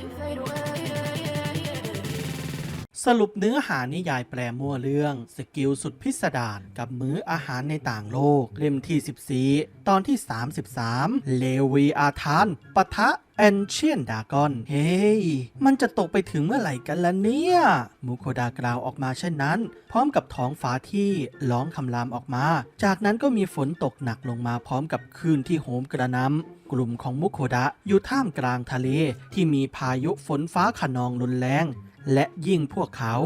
you fade away. สรุปเนื้อหานิยายแปลมั่วเรื่อง สกิลสุดพิสดารกับมื้ออาหารในต่างโลก เล่มที่ 14 ตอนที่ 33 เลวีอาธานปะทะแอนเชียนดากอน เฮ้ยมันจะตกไปถึงเมื่อไหร่กันล่ะเนี่ยมุโคดากล่าวออกมาเช่นนั้น พร้อมกับท้องฟ้าที่ร้องคำรามออกมา จากนั้นก็มีฝนตกหนักลงมาพร้อมกับคลื่นที่โหมกระหน้ำกลุ่มของมุโคดะอยู่ท่ามกลางทะเลที่มีพายุฝนฟ้าขนองรุนแรง และยิ่งพวกเขา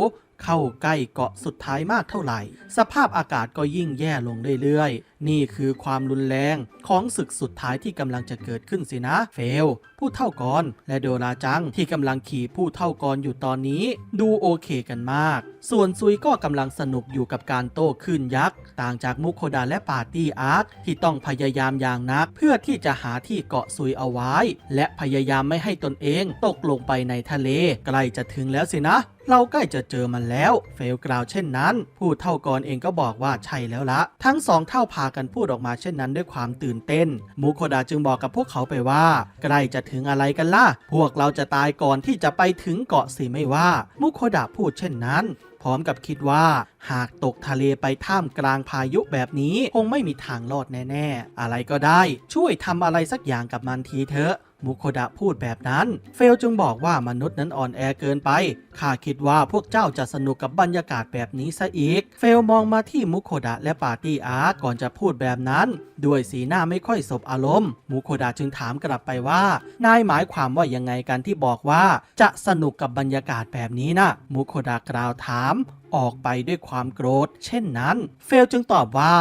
เข้าใกล้เกาะสุดท้ายมากเท่าไหร่ สภาพอากาศก็ยิ่งแย่ลงเรื่อยๆ นี่คือความรุนแรงของศึกสุดท้ายที่กำลังจะเกิดขึ้นสินะ เฟล ผู้เท่ากรและโดราจังที่กำลังขี่ผู้เท่ากรอยู่ตอนนี้ ดูโอเคกันมาก ส่วนซุยก็กำลังสนุกอยู่กับการโต้คลื่นยักษ์ ต่างจากมุโคดาและปาร์ตี้อาร์คที่ต้องพยายามอย่างนัก เพื่อที่จะหาที่เกาะซุยเอาไว้ และพยายามไม่ให้ตนเองตกลงไปในทะเลใกล้จะถึงแล้วสินะเราใกล้จะเจอมันแล้ว เฟลกล่าวเช่นนั้น ผู้เท่ากรเองก็บอกว่าใช่แล้วละ ทั้งสองเท่าพากันพูดออกมาเช่นนั้นด้วยความตื่นเต้นมุโคดาจึงบอกกับพวกเขาไปว่าใกล้จะถึงอะไรกันล่ะ พวกเราจะตายก่อนที่จะไปถึงเกาะสิไม่ว่ามุโคดาพูดเช่นนั้น พร้อมกับคิดว่า หากตกทะเลไปท่ามกลางพายุแบบนี้ คงไม่มีทางรอดแน่ ๆ อะไรก็ได้ ช่วยทำอะไรสักอย่างกับมันทีเถอะ มุโคดะพูดแบบนั้น เฟลจึงบอกว่ามนุษย์นั้นอ่อนแอเกินไป ข้าคิดว่าพวกเจ้าจะสนุกกับบรรยากาศแบบนี้ซะอีก เฟลมองมาที่มุโคดะและปาร์ตี้อาร์ก่อนจะพูดแบบนั้น ด้วยสีหน้าไม่ค่อยสบอารมณ์ มุโคดะจึงถามกลับไปว่า นายหมายความว่ายังไงกันที่บอกว่า จะสนุกกับบรรยากาศแบบนี้นะมุโคดะกล่าวถาม ออกไปด้วยความโกรธ เช่นนั้น เฟลจึงตอบว่า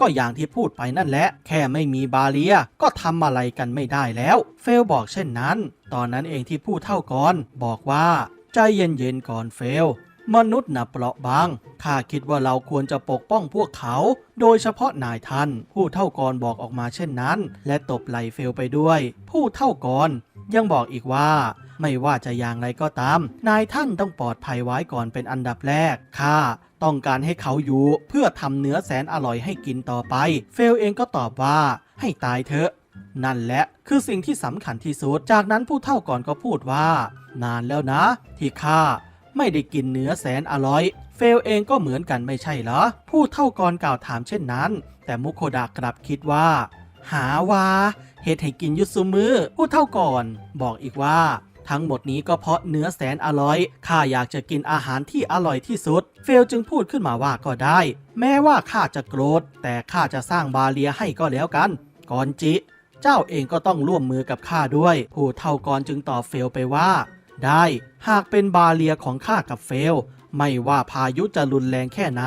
ก็อย่างที่พูดไปนั่นแหละ แค่ไม่มีบาเลียก็ทำอะไรกันไม่ได้แล้ว เฟลบอกเช่นนั้น ตอนนั้นเองที่ผู้เท่าก่อนบอกว่า ใจเย็นๆก่อนเฟลมนุษย์นะเปราะบาง ข้าคิดว่าเราควรจะปกป้องพวกเขา โดยเฉพาะนายท่านผู้เท่ากรบอกออกมาเช่นนั้น และตบไหลเฟลไปด้วย ผู้เท่ากรยังบอกอีกว่า ไม่ว่าจะอย่างไรก็ตาม นายท่านต้องปลอดภัยไว้ก่อนเป็นอันดับแรกข้าต้องการให้เขาอยู่เพื่อทำเนื้อแสนอร่อยให้กินต่อไป เฟลเองก็ตอบว่าให้ตายเถอะนั่นแหละคือสิ่งที่สำคัญที่สุด จากนั้นผู้เท่าก่อนก็พูดว่า นานแล้วนะ ที่ข้าไม่ได้กินเนื้อแสนอร่อย เฟลเองก็เหมือนกันไม่ใช่เหรอ ผู้เท่าก่อนกล่าวถามเช่นนั้น แต่มุโคดะกลับคิดว่า หาว่าเหตุให้กินยุซุมือผู้เท่าก่อน บอกอีกว่า ทั้งหมดนี้ก็เพราะเนื้อแสนอร่อย ข้าอยากจะกินอาหารที่อร่อยที่สุด เฟลจึงพูดขึ้นมาว่าก็ได้ แม้ว่าข้าจะโกรธ แต่ข้าจะสร้างบาเลียให้ก็แล้วกัน กอนจิ เจ้าเองก็ต้องร่วมมือกับข้าด้วย ผู้เท่ากรจึงตอบเฟลไปว่า ได้ หากเป็นบาเลียของข้ากับเฟล ไม่ว่าพายุจะรุนแรงแค่ไหน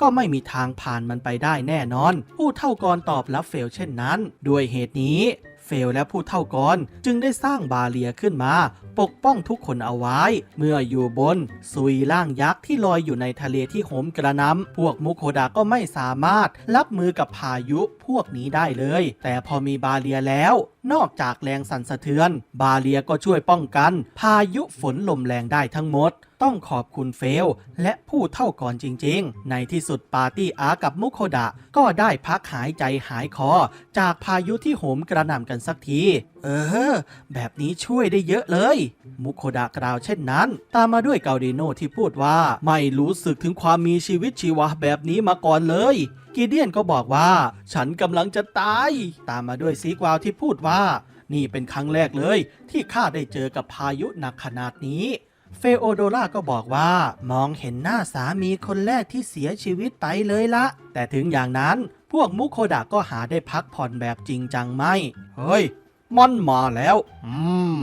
ก็ไม่มีทางผ่านมันไปได้แน่นอน ผู้เท่ากรตอบรับเฟลเช่นนั้น ด้วยเหตุนี้เฟลและผู้เท่ากรจึงได้สร้างบาเลียขึ้นมา ปกป้องทุกคนเอาไว้ เมื่ออยู่บน ซุยล่างยักษ์ที่ลอยอยู่ในทะเลที่โหมกระน้ำพวกมุโคดาก็ไม่สามารถรับมือกับพายุพวกนี้ได้เลย แต่พอมีบาเลียแล้ว นอกจากแรงสั่นสะเทือน บาเลียก็ช่วยป้องกัน พายุฝนลมแรงได้ทั้งหมดต้องขอบคุณเฟล และผู้เท่าก่อนจริงๆ ในที่สุดปาร์ตี้อากับมุโคดะ ก็ได้พักหายใจหายคอ จากพายุที่โหมกระหน่ำกันสักที เออ แบบนี้ช่วยได้เยอะเลย มุโคดะกล่าวเช่นนั้น ตามมาด้วยเกาดิโนที่พูดว่าไม่รู้สึกถึงความมีชีวิตชีวาแบบนี้มาก่อนเลยกีเดียนก็บอกว่า ฉันกำลังจะตาย ตามมาด้วยซีกวาวที่พูดว่า นี่เป็นครั้งแรกเลย ที่ข้าได้เจอกับพายุหนักขนาดนี้เฟโอโดราก็บอกว่า มองเห็นหน้าสามีคนแรกที่เสียชีวิตไปเลยละ แต่ถึงอย่างนั้นพวกมุโคดะก็หาได้พักผ่อนแบบจริงจังไหมเฮ้ย มันมาแล้ว อืม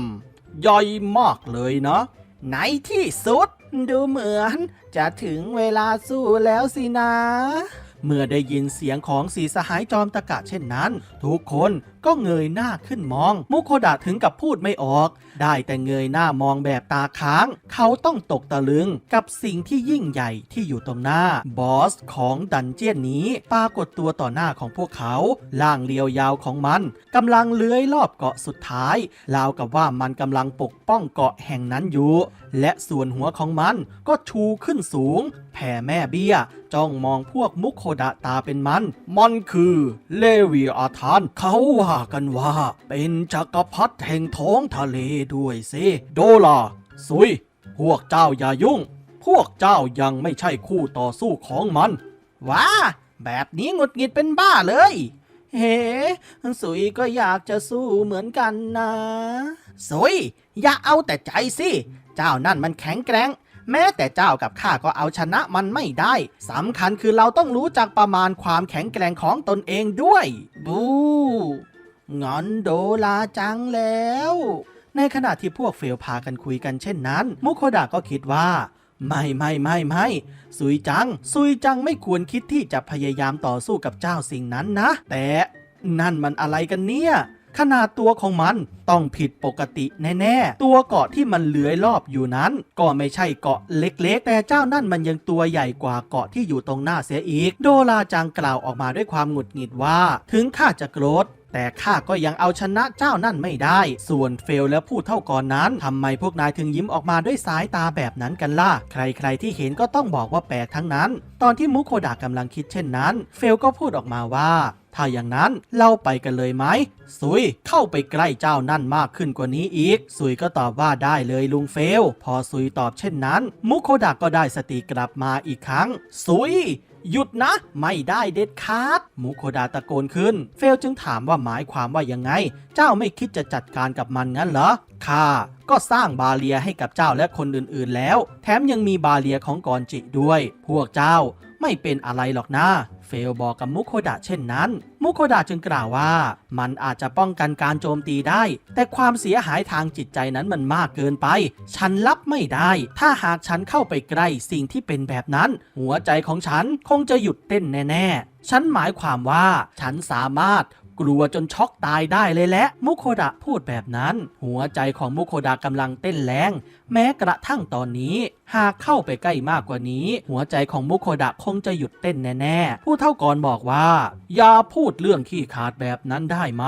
ใหญ่มากเลยนะในที่สุด ดูเหมือน จะถึงเวลาสู้แล้วสินะ เมื่อได้ยินเสียงของสีสหายจอมตะกะเช่นนั้น ทุกคน ก็เงยหน้าขึ้นมอง มุโคดะถึงกับพูดไม่ออก ได้แต่เงยหน้ามองแบบตาค้าง เขาต้องตกตะลึงกับสิ่งที่ยิ่งใหญ่ที่อยู่ตรงหน้า บอสของดันเจียนนี้ปรากฏตัวต่อหน้าของพวกเขา ล่างเรียวยาวของมันกำลังเลื้อยรอบเกาะสุดท้ายราวกับว่ามันกำลังปกป้องเกาะแห่งนั้นอยู่ และส่วนหัวของมันก็ชูขึ้นสูง แผ่แม่เบี้ยจ้องมองพวกมุโคดะตาเป็นมัน มันคือเลวีอาธานเขาว่าากันว่า เป็นจักรพรรดิแห่งท้องทะเลด้วยสิโดลาซุย พวกเจ้าอย่ายุ่ง พวกเจ้ายังไม่ใช่คู่ต่อสู้ของมัน ว้า แบบนี้หงุดหงิดเป็นบ้าเลย เฮ้สุยก็อยากจะสู้เหมือนกันนะสุย อย่าเอาแต่ใจสิ เจ้านั่นมันแข็งแกร่งแม้แต่เจ้ากับข้าก็เอาชนะมันไม่ได้สำคัญคือเราต้องรู้จักประมาณความแข็งแกร่งของตนเองด้วย บู งอนโดลาจังแล้ว ในขณะที่พวกเฟลพากันคุยกันเช่นนั้น มุโคดะก็คิดว่า ไม่ไม่ไม่ไม่ซุยจังซุยจังไม่ควรคิดที่จะพยายามต่อสู้กับเจ้าสิ่งนั้นนะ แต่นั่นมันอะไรกันเนี่ยขนาดตัวของมันต้องผิดปกติแน่ๆ ตัวเกาะที่มันเลื้อยรอบอยู่นั้น ก็ไม่ใช่เกาะเล็กๆ แต่เจ้านั่นมันยังตัวใหญ่กว่าเกาะที่อยู่ตรงหน้าเสียอีก โดราจังกล่าวออกมาด้วยความหงุดหงิดว่า ถึงข้าจะโกรธ แต่ข้าก็ยังเอาชนะเจ้านั่นไม่ได้ ส่วนเฟลและผู้เท่าก่อนนั้นทำไมพวกนายถึงยิ้มออกมาด้วยสายตาแบบนั้นกันล่ะ ใครๆที่เห็นก็ต้องบอกว่าแปลกทั้งนั้น ตอนที่มุโคดะกำลังคิดเช่นนั้น เฟลก็พูดออกมาว่าถ้าอย่างนั้นเราไปกันเลยไหมซุยเข้าไปใกล้เจ้านั่นมากขึ้นกว่านี้อีกซุยก็ตอบว่าได้เลยลุงเฟล พอซุยตอบเช่นนั้น มุโคดะก็ได้สติกลับมาอีกครั้งซุย หยุดนะ ไม่ได้เด็ดขาดมูโคดาตะโกนขึ้น เฟลจึงถามว่าหมายความว่ายังไง เจ้าไม่คิดจะจัดการกับมันงั้นเหรอข้าก็สร้างบาเลียให้กับเจ้าและคนอื่นๆแล้ว แถมยังมีบาเลียของกอนจิด้วย พวกเจ้าไม่เป็นอะไรหรอกนะ ฟลบอกกับมุโคดะเช่นนั้น มุโคดะจึงกล่าวว่า มันอาจจะป้องกันการโจมตีได้ แต่ความเสียหายทางจิตใจนั้นมันมากเกินไป ฉันรับไม่ได้ ถ้าหากฉันเข้าไปใกล้สิ่งที่เป็นแบบนั้น หัวใจของฉันคงจะหยุดเต้นแน่ ๆ ฉันหมายความว่าฉันสามารถ กลัวจนช็อกตายได้เลยแหละมุโคดะพูดแบบนั้น หัวใจของมุโคดะกำลังเต้นแรง แม้กระทั่งตอนนี้ หากเข้าไปใกล้มากกว่านี้ หัวใจของมุโคดะคงจะหยุดเต้นแน่ๆ ผู้เท่ากรบอกว่า อย่าพูดเรื่องขี้ขาดแบบนั้นได้ไหม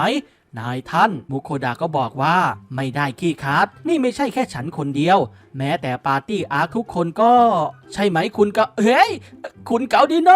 นายท่านมุโคดะก็บอกว่า ไม่ได้ขี้ขาดนี่ไม่ใช่แค่ฉันคนเดียว แม้แต่ปาร์ตี้อาร์คทุกคนก็ ใช่ไหมคุณก็เฮ้ย คุณเกาดีโน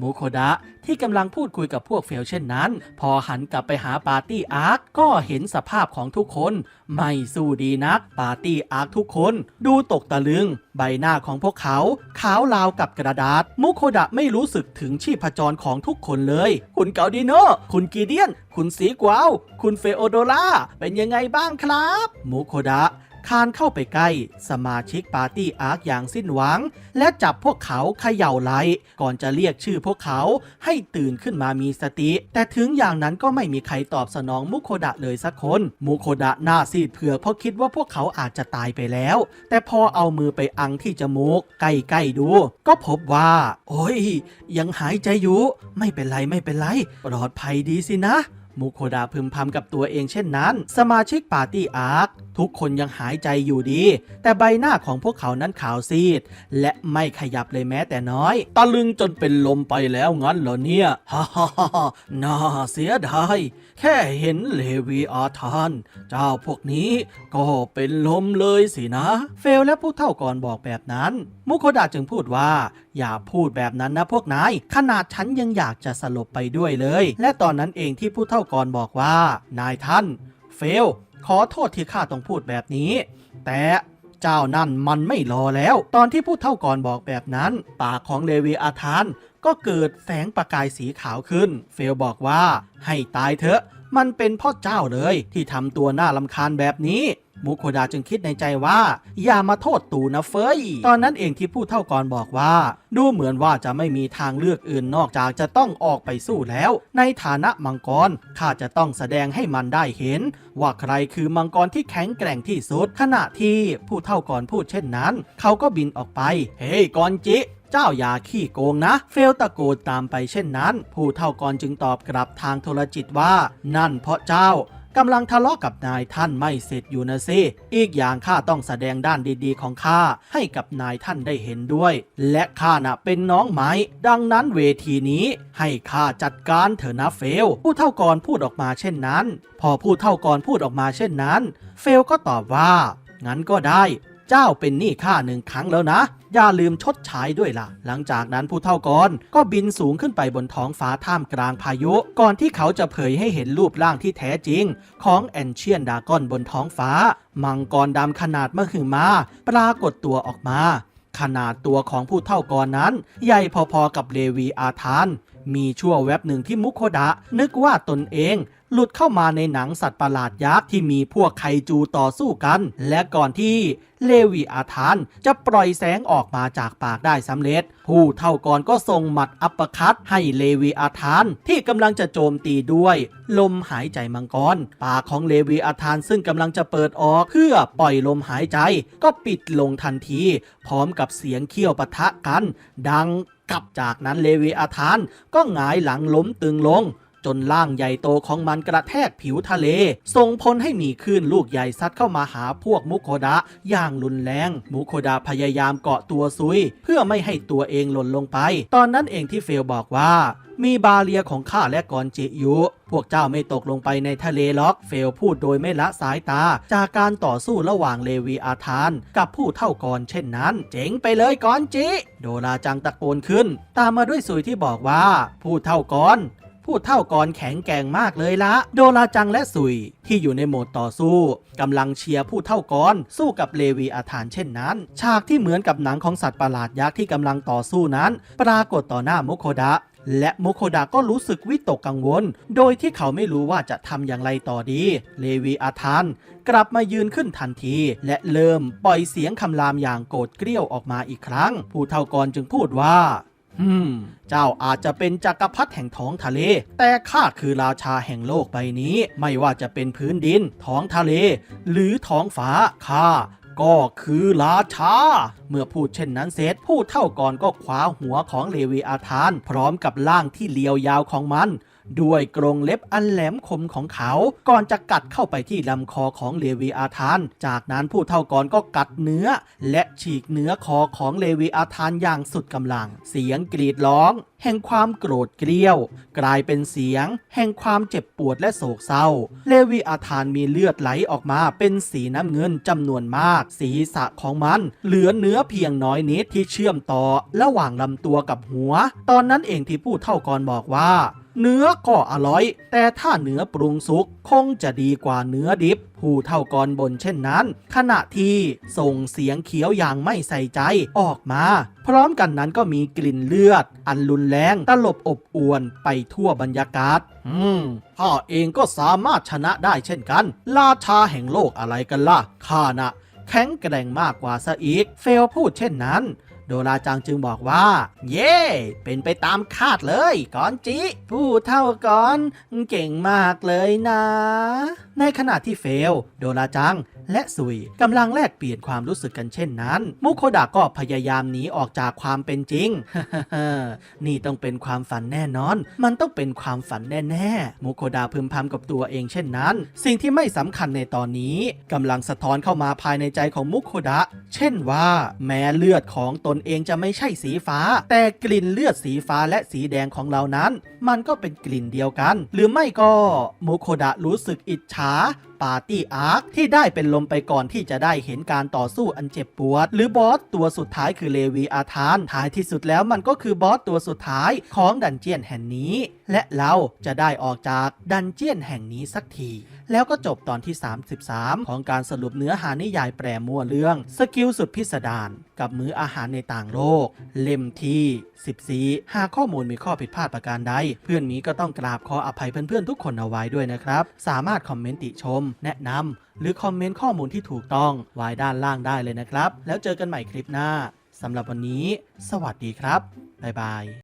มุโคดะ ที่กำลังพูดคุยกับพวกเฟลเช่นนั้น พอหันกลับไปหาปาร์ตี้อาร์คก็เห็นสภาพของทุกคน ไม่สู้ดีนัก ปาร์ตี้อาร์คทุกคน ดูตกตะลึง ใบหน้าของพวกเขา ขาวลาวกับกระดาษ มุโคดะไม่รู้สึกถึงชีพจรของทุกคนเลย คุณเกาดีโนคุณกีเดียน คุณสีกวาว คุณเฟโอโดล่าเป็นยังไงบ้างครับ มุโคดะ คานเข้าไปใกล้ สมาชิกปาร์ตี้อาร์คอย่างสิ้นหวัง และจับพวกเขาเขย่าไหลก่อนจะเรียกชื่อพวกเขาให้ตื่นขึ้นมามีสติ แต่ถึงอย่างนั้นก็ไม่มีใครตอบสนองมุโคดะเลยสักคน มุโคดะหน้าซีดเผือกเพราะคิดว่าพวกเขาอาจจะตายไปแล้ว แต่พอเอามือไปอังที่จมูกใกล้ๆดู ก็พบว่า โอ้ย ยังหายใจอยู่ ไม่เป็นไรไม่เป็นไร ปลอดภัยดีสินะมุโคดาพึมพำกับตัวเองเช่นนั้น สมาชิกปาร์ตี้อาร์ค ทุกคนยังหายใจอยู่ดี แต่ใบหน้าของพวกเขานั้นขาวซีด และไม่ขยับเลยแม้แต่น้อย ตะลึงจนเป็นลมไปแล้วงั้นเหรอเนี่ยฮ่าฮ่าฮ่าน่าเสียดายแค่เห็นเลวีอาธาน เจ้าพวกนี้ก็เป็นลมเลยสินะ เฟลและผู้เท่าก่อนบอกแบบนั้น มุโคดาจึงพูดว่า อย่าพูดแบบนั้นนะพวกนายขนาดฉันยังอยากจะสลบไปด้วยเลย และตอนนั้นเองที่ผู้เท่าก่อนบอกว่า นายท่าน เฟล ขอโทษที่ข้าต้องพูดแบบนี้ แต่เจ้านั่นมันไม่รอแล้ว ตอนที่ผู้เท่าก่อนบอกแบบนั้น ปากของเลวีอาธานก็เกิดแสงประกายสีขาวขึ้น เฟลบอกว่าให้ตายเถอะ มันเป็นพ่อเจ้าเลยที่ทำตัวน่าลำคาญแบบนี้ มุโคดาจึงคิดในใจว่า อย่ามาโทษตูนะเฟย ตอนนั้นเองที่ผู้เท่ากรบอกว่า ดูเหมือนว่าจะไม่มีทางเลือกอื่นนอกจากจะต้องออกไปสู้แล้ว ในฐานะมังกรข้าจะต้องแสดงให้มันได้เห็น ว่าใครคือมังกรที่แข็งแกร่งที่สุดขณะที่ผู้เท่ากรพูดเช่นนั้น เขาก็บินออกไป เฮ้ยกรจิเจ้าอย่าขี้โกงนะ เฟลตะโกนตามไปเช่นนั้น ผู้เท่ากรจึงตอบกลับทางโทรจิตว่า นั่นเพราะเจ้า กำลังทะเลาะกับนายท่านไม่เสร็จอยู่นะสิอีกอย่างข้าต้องแสดงด้านดีๆ ของข้าให้กับนายท่านได้เห็นด้วย และข้าน่ะเป็นน้องไม้ ดังนั้นเวทีนี้ให้ข้าจัดการเถอะนะเฟล ผู้เท่ากรพูดออกมาเช่นนั้น พอผู้เท่ากรพูดออกมาเช่นนั้น เฟลก็ตอบว่า งั้นก็ได้ เจ้าเป็นหนี้ข้าหนึ่งครั้งแล้วนะ อย่าลืมชดใช้ด้วยล่ะ หลังจากนั้นผู้เท่ากรก็บินสูงขึ้นไปบนท้องฟ้าท่ามกลางพายุ ก่อนที่เขาจะเผยให้เห็นรูปร่างที่แท้จริง ของแอนเชียนดากอนบนท้องฟ้า มังกรดำขนาดมหึมา ปรากฏตัวออกมาขนาดตัวของผู้เท่ากรนั้น ใหญ่พอๆกับเลวีอาธาน มีชั่วแวบหนึ่งที่มุโคดะ นึกว่าตนเองหลุดเข้ามาในหนังสัตว์ประหลาดยักษ์ที่มีพวกไคจูต่อสู้กัน และก่อนที่เลวีอาธานจะปล่อยแสงออกมาจากปากได้สำเร็จ ผู้เท่ากรก็ส่งหมัดอัปปคัตให้เลวีอาธานที่กำลังจะโจมตีด้วย ลมหายใจมังกร ปากของเลวีอาธานซึ่งกำลังจะเปิดออกเพื่อปล่อยลมหายใจ ก็ปิดลงทันที พร้อมกับเสียงเขี้ยวปะทะกัน ดัง กับจากนั้นเลวีอาธานก็หงายหลังล้มตึงลง จนร่างใหญ่โตของมันกระแทกผิวทะเล ส่งผลให้มีคลื่นลูกใหญ่ซัดเข้ามาหาพวกมุโคดะอย่างรุนแรง มุโคดะพยายามเกาะตัวซุย เพื่อไม่ให้ตัวเองหล่นลงไป ตอนนั้นเองที่เฟลบอกว่า มีบาเรียของข้าและกอนจิอยู่พวกเจ้าไม่ตกลงไปในทะเลล็อก เฟลพูดโดยไม่ละสายตา จากการต่อสู้ระหว่างเลวีอาธาน กับผู้เท่ากรเช่นนั้น เจ๋งไปเลยกอนจิ โดราจังตะโกนขึ้น ตามมาด้วยสุยที่บอกว่า ผู้เท่ากร ผู้เท่ากรแข็งแกร่งมากเลยละ โดราจังและสุย ที่อยู่ในโหมดต่อสู้กำลังเชียร์ผู้เท่ากรสู้กับเลวีอาธานเช่นนั้น ฉากที่เหมือนกับหนังของสัตว์ประหลาดยักษ์ที่กำลังต่อสู้นั้น ปรากฏต่อหน้ามุโคดะและมุโคดะก็รู้สึกวิตกกังวล โดยที่เขาไม่รู้ว่าจะทำอย่างไรต่อดี เลวีอาธาน กลับมายืนขึ้นทันที และเริ่มปล่อยเสียงคำรามอย่างโกรธเกรี้ยวออกมาอีกครั้ง ผู้เท่ากรจึงพูดว่า อืม เจ้าอาจจะเป็นจักรพรรดิแห่งท้องทะเล แต่ข้าคือราชาแห่งโลกใบนี้ ไม่ว่าจะเป็นพื้นดิน ท้องทะเล หรือท้องฟ้า ข้าก็คือราชา เมื่อพูดเช่นนั้นเสร็จผู้เท่าก่อนก็คว้าหัวของเลวีอาธาน พร้อมกับร่างที่เลียวยาวของมัน ด้วยกรงเล็บอันแหลมคมของเขา ก่อนจะกัดเข้าไปที่ลำคอของเลวีอาธาน จากนั้นผู้เท่ากรก็กัดเนื้อ และฉีกเนื้อคอของเลวีอาธานอย่างสุดกำลัง เสียงกรีดร้องแห่งความโกรธเกรี้ยว กลายเป็นเสียง แห่งความเจ็บปวดและโศกเศร้า เลวีอาธานมีเลือดไหลออกมาเป็นสีน้ำเงินจำนวนมาก ศีรษะของมันเหลือเนื้อเพียงน้อยนิดที่เชื่อมต่อ ระหว่างลำตัวกับหัว ตอนนั้นเองที่ผู้เท่ากรบอกว่า เนื้อก็อร่อย แต่ถ้าเนื้อปรุงสุกคงจะดีกว่าเนื้อดิบ ผู้เท่ากรบนเช่นนั้น ขณะที่ส่งเสียงเขียวอย่างไม่ใส่ใจออกมา พร้อมกันนั้นก็มีกลิ่นเลือด อันรุนแรงตลบอบอวนไปทั่วบรรยากาศ อืมข้าเองก็สามารถชนะได้เช่นกัน ราชาแห่งโลกอะไรกันล่ะข้าน่ะแข็งแกร่งมากกว่าซะอีก เฟลพูดเช่นนั้น โดราจังจึงบอกว่า เย่เป็นไปตามคาดเลยก่อนจิผู้เท่าก่อน เก่งมากเลยนะ ในขณะที่เฟล โดราจังและซุยกำลังแลกเปลี่ยนความรู้สึกกันเช่นนั้น มุโคดะก็พยายามหนีออกจากความเป็นจริง นี่ต้องเป็นความฝันแน่นอน มันต้องเป็นความฝันแน่ๆ มุโคดาพึมพำกับตัวเองเช่นนั้น สิ่งที่ไม่สำคัญในตอนนี้กำลังสะท้อนเข้ามาภายในใจของมุโคดะ เช่นว่า แม้เลือดของตนเองจะไม่ใช่สีฟ้า แต่กลิ่นเลือดสีฟ้าและสีแดงของเรานั้น มันก็เป็นกลิ่นเดียวกัน หรือไม่ก็โมโคดะรู้สึกอิจฉา ปาร์ตี้อาร์คที่ได้เป็นลมไปก่อนที่จะได้เห็นการต่อสู้อันเจ็บปวด หรือบอสตัวสุดท้ายคือเลวีอาธานท้ายที่สุดแล้วมันก็คือบอสตัวสุดท้ายของดันเจียนแห่งนี้ และเราจะได้ออกจากดันเจียนแห่งนี้สักที แล้วก็จบตอนที่ 33 ของการสรุปเนื้อหานิยายแปรมั่วเรื่อง สกิลสุดพิสดารกับมื้ออาหารในต่างโลก เล่มที่ 14 หากข้อมูลมีข้อผิดพลาดประการใด เพื่อนมีก็ต้องกราบขออภัยเพื่อนๆทุกคนเอาไว้ด้วยนะครับ สามารถคอมเมนต์ติชมแนะนำหรือคอมเมนต์ข้อมูลที่ถูกต้องไว้ด้านล่างได้เลยนะครับ แล้วเจอกันใหม่คลิปหน้าสำหรับวันนี้ สวัสดีครับ บ๊ายบาย